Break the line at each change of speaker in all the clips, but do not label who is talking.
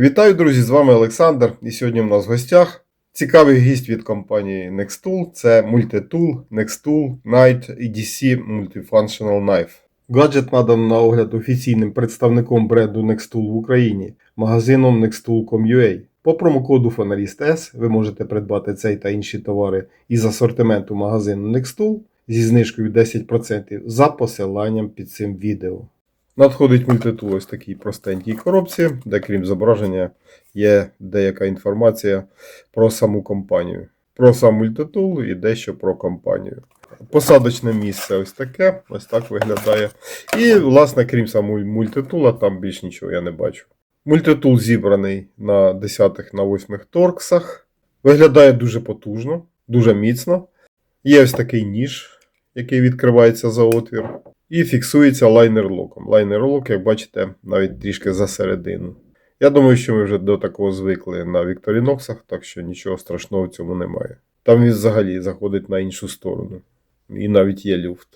Вітаю, друзі! З вами Олександр. І сьогодні в нас в гостях цікавий гість від компанії Nextool. Це Multitool, Nextool Night EDC Multifunctional Knife. Гаджет надан на огляд офіційним представником бренду Nextool в Україні, магазином nextool.com.ua. По промокоду Фоналіст S ви можете придбати цей та інші товари із асортименту магазину Nextool зі знижкою 10% за посиланням під цим відео. Надходить мультитул ось такій простенькій коробці, де крім зображення є деяка інформація про саму компанію. Про сам мультитул і дещо про компанію. Посадочне місце ось таке, ось так виглядає. І, власне, крім самого мультитула, там більш нічого я не бачу. Мультитул зібраний на 10 на 8 торксах. Виглядає дуже потужно, дуже міцно. Є ось такий ніж, який відкривається за отвір. І фіксується лайнер-локом. Лайнер-лок, як бачите, навіть трішки за середину. Я думаю, що ми вже до такого звикли на Вікторіноксах, так що нічого страшного в цьому немає. Там він взагалі заходить на іншу сторону. І навіть є люфт.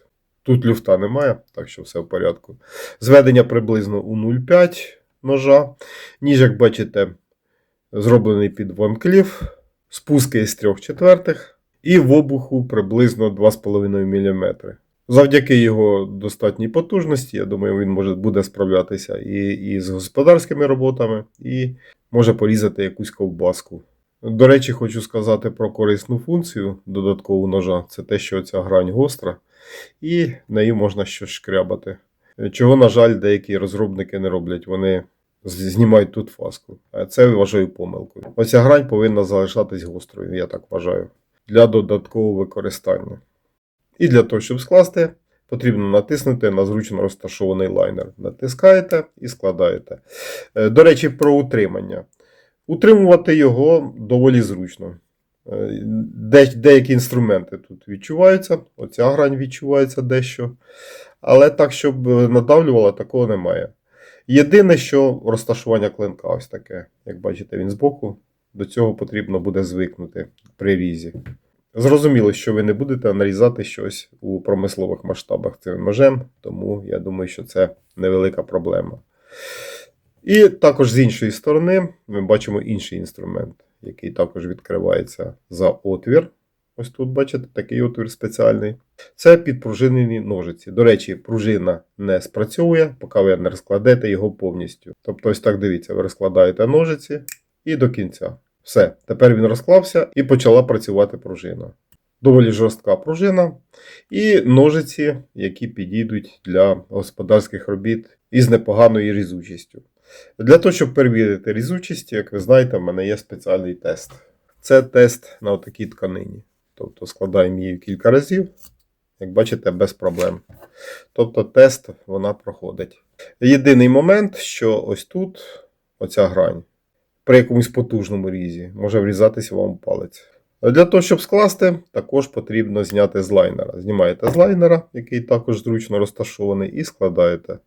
Тут люфта немає, так що все в порядку. Зведення приблизно у 0,5 ножа. Ніж, як бачите, зроблений під ванклів. Спуски із 3 четвертих. І в обуху приблизно 2,5 мм. Завдяки його достатній потужності, я думаю, він може буде справлятися і, і з господарськими роботами, і може порізати якусь ковбаску. До речі, хочу сказати про корисну функцію додаткову ножа. Це те, що ця грань гостра, і нею можна щось шкрябати. Чого, на жаль, деякі розробники не роблять. Вони знімають тут фаску. Це вважаю помилкою. Оця грань повинна залишатись гострою, я так вважаю, для додаткового використання. І для того, щоб скласти, потрібно натиснути на зручно розташований лайнер. Натискаєте і складаєте. Е, До речі, про утримання. Утримувати його доволі зручно. Е, Де, деякі інструменти тут відчуваються, оця грань відчувається дещо. Але так, щоб надавлювало, такого немає. Єдине, що розташування клинка ось таке. Як бачите, він збоку. До цього потрібно буде звикнути при різі. Зрозуміло, що ви не будете нарізати щось у промислових масштабах цим ножем, тому я думаю, що це невелика проблема. І також з іншої сторони ми бачимо інший інструмент, який також відкривається за отвір. Ось тут, бачите, такий отвір спеціальний. Це підпружинені ножиці. До речі, пружина не спрацьовує, поки ви не розкладете його повністю. Тобто, ось так дивіться, ви розкладаєте ножиці і до кінця. Все, тепер він розклався і почала працювати пружина. Доволі жорстка пружина. І ножиці, які підійдуть для господарських робіт із непоганою різучістю. Для того, щоб перевірити різучість, як ви знаєте, в мене є спеціальний тест. Це тест на такій тканині. Тобто складаємо її кілька разів, як бачите, без проблем. Тобто тест вона проходить. Єдиний момент, що ось тут оця грань при якомусь потужному різі може врізатися вам палець. Для того, щоб скласти, також потрібно зняти з лайнера. Знімаєте з лайнера, який також зручно розташований, і складаєте.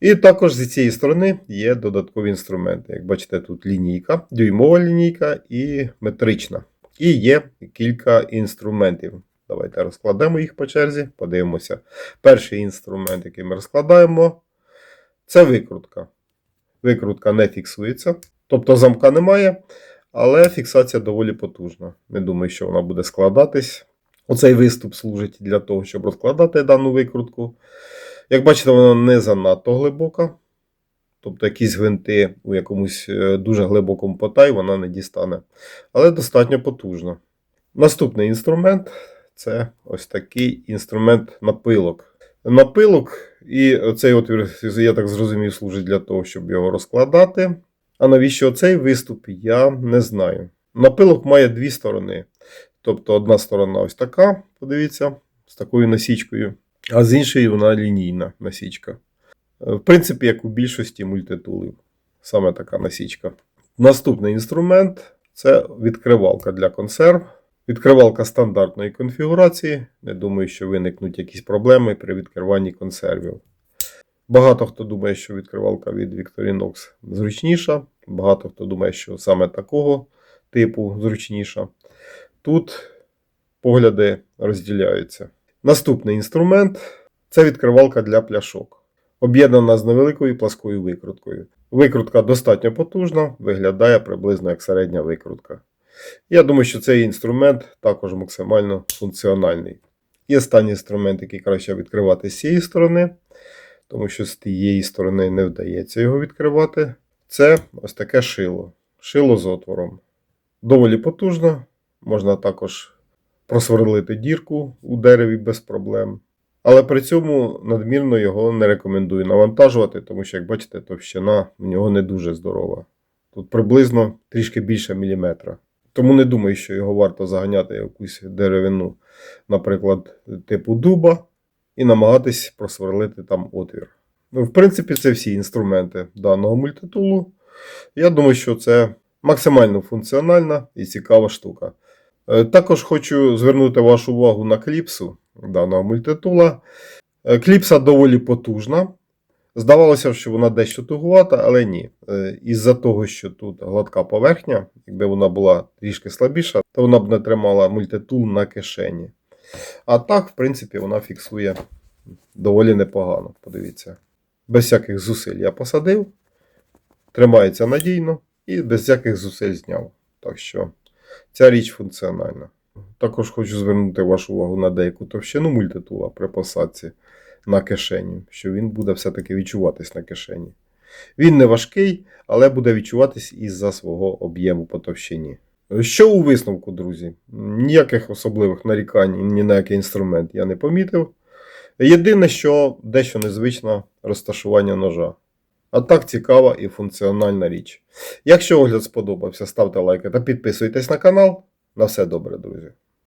І також з цієї сторони є додаткові інструменти. Як бачите, тут лінійка, дюймова лінійка і метрична. І є кілька інструментів. Давайте розкладемо їх по черзі, подивимося. Перший інструмент, який ми розкладаємо, це викрутка. Викрутка не фіксується. Тобто замка немає, але фіксація доволі потужна. Не думаю, що вона буде складатись. Оцей виступ служить для того, щоб розкладати дану викрутку. Як бачите, вона не занадто глибока. Тобто якісь гвинти у якомусь е, дуже глибокому потай вона не дістане. Але достатньо потужна. Наступний інструмент це ось такий інструмент напилок. Напилок, і цей отвір, я так зрозумів, служить для того, щоб його розкладати. А навіщо цей виступ, я не знаю. Напилок має дві сторони. Тобто одна сторона ось така, подивіться, з такою насічкою, а з іншої вона лінійна насічка. В принципі, як у більшості мультитулів. Саме така насічка. Наступний інструмент це відкривалка для консерв. Відкривалка стандартної конфігурації. Не думаю, що виникнуть якісь проблеми при відкриванні консервів. Багато хто думає, що відкривалка від Victorinox зручніша. Багато хто думає, що саме такого типу зручніша. Тут погляди розділяються. Наступний інструмент це відкривалка для пляшок. об'єднана з невеликою пласкою викруткою. Викрутка достатньо потужна, виглядає приблизно як середня викрутка. Я думаю, що цей інструмент також максимально функціональний. І останній інструмент, який краще відкривати з цієї сторони, тому що з тієї сторони не вдається його відкривати. Це ось таке шило. Шило з отвором. Доволі потужно. Можна також просверлити дірку у дереві без проблем. Але при цьому надмірно його не рекомендую навантажувати, тому що, як бачите, товщина в нього не дуже здорова. Тут приблизно трішки більше міліметра. Тому не думаю, що його варто заганяти якусь деревину, наприклад, типу дуба, і намагатись просверлити там отвір. Ну, в принципі, це всі інструменти даного мультитулу. Я думаю, що це максимально функціональна і цікава штука. Е, Також хочу звернути вашу увагу на кліпсу даного мультитула. Е, Кліпса доволі потужна. Здавалося, що вона дещо тугувата, але ні. Е, Із-за того, що тут гладка поверхня, якби вона була трішки слабіша, то вона б не тримала мультитул на кишені. А так, в принципі, вона фіксує доволі непогано. Подивіться. Без всяких зусиль я посадив, тримається надійно і без всяких зусиль зняв. Так що ця річ функціональна. Також хочу звернути вашу увагу на деяку товщину мультитула при посадці на кишені, що він буде все-таки відчуватись на кишені. Він не важкий, але буде відчуватись із-за свого об'єму по товщині. Що у висновку, друзі? Ніяких особливих нарікань ні на який інструмент я не помітив. Єдине, що дещо незвичне розташування ножа. А так цікава і функціональна річ. Якщо огляд сподобався, ставте лайки та підписуйтесь на канал. На все добре, друзі.